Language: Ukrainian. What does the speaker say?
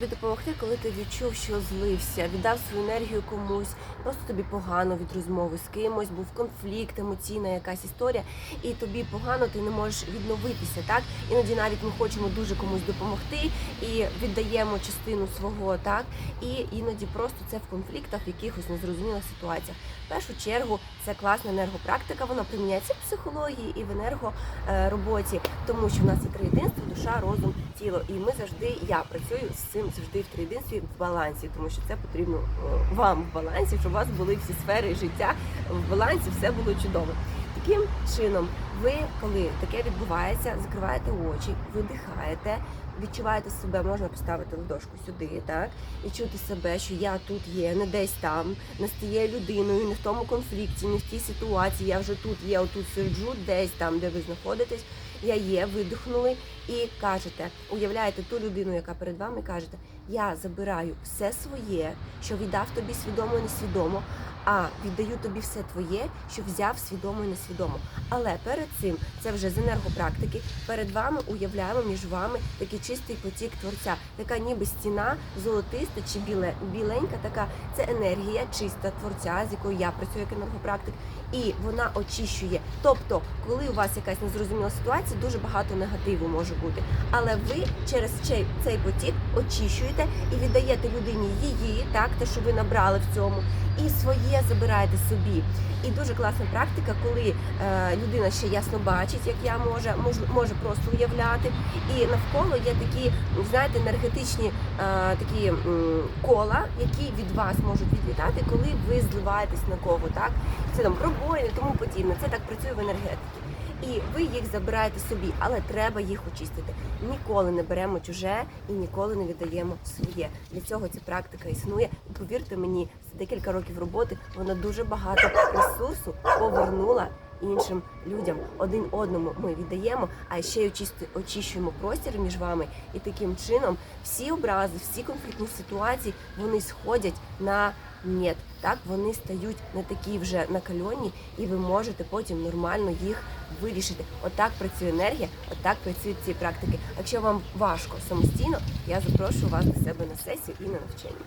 Тобі допомогти, коли ти відчув, що злився, віддав свою енергію комусь, просто тобі погано від розмови з кимось, був конфлікт, емоційна якась історія, і тобі погано, ти не можеш відновитися. Так іноді навіть ми хочемо дуже комусь допомогти і віддаємо частину свого, так і іноді просто це в конфліктах, в якихось незрозумілих ситуаціях. В першу чергу це класна енергопрактика, вона приміняється в психології і в енергороботі, тому що в нас є триєдинство, душа, розум, тіло. І ми завжди, я працюю з цим завжди в триєдинстві в балансі, тому що це потрібно е, вам в балансі, щоб у вас були всі сфери життя в балансі, все було чудово. Таким чином, ви, коли таке відбувається, закриваєте очі, видихаєте, відчуваєте себе, можна поставити ладошку сюди, так, і чути себе, що я тут є, не десь там, не тією людиною, не в тому конфлікті, не в тій ситуації. Я вже тут є, отут сиджу, десь там, де ви знаходитесь. Я є, видихнули і кажете, уявляєте ту людину, яка перед вами, кажете, я забираю все своє, що віддав тобі свідомо і несвідомо, а віддаю тобі все твоє, що взяв свідомо і несвідомо. Але перед цим це вже з енергопрактики. Перед вами уявляємо між вами такий чистий потік творця, така ніби стіна золотиста чи біле, біленька, така це енергія чиста творця, з якою я працюю як енергопрактик, і вона очищує. Тобто, коли у вас якась незрозуміла ситуація, дуже багато негативу може бути. Але ви через цей, потік очищуєте і віддаєте людині її, так те, що ви набрали в цьому, і своє забираєте собі. І дуже класна практика, коли е, людина ще ясно бачить, як я може, може, просто уявляти. І навколо є такі, знаєте, енергетичні е, такі кола, які від вас можуть відлітати, коли ви зливаєтесь на кого, так? Це там пробоїни, тому подібне. Це так працює в енергетиці. І ви їх забираєте собі, але треба їх очистити. Ніколи не беремо чуже і ніколи не віддаємо своє. Для цього ця практика існує. І повірте мені, за декілька років роботи вона дуже багато ресурсу повернула іншим людям. Один одному ми віддаємо, а ще й очисти- очищуємо простір між вами. І таким чином всі образи, всі конфліктні ситуації вони сходять на нет. Так вони стають не такі вже накальонні, і ви можете потім нормально їх вирішити. Отак працює енергія, отак працюють ці практики. Якщо вам важко самостійно, я запрошую вас до себе на сесію і на навчання.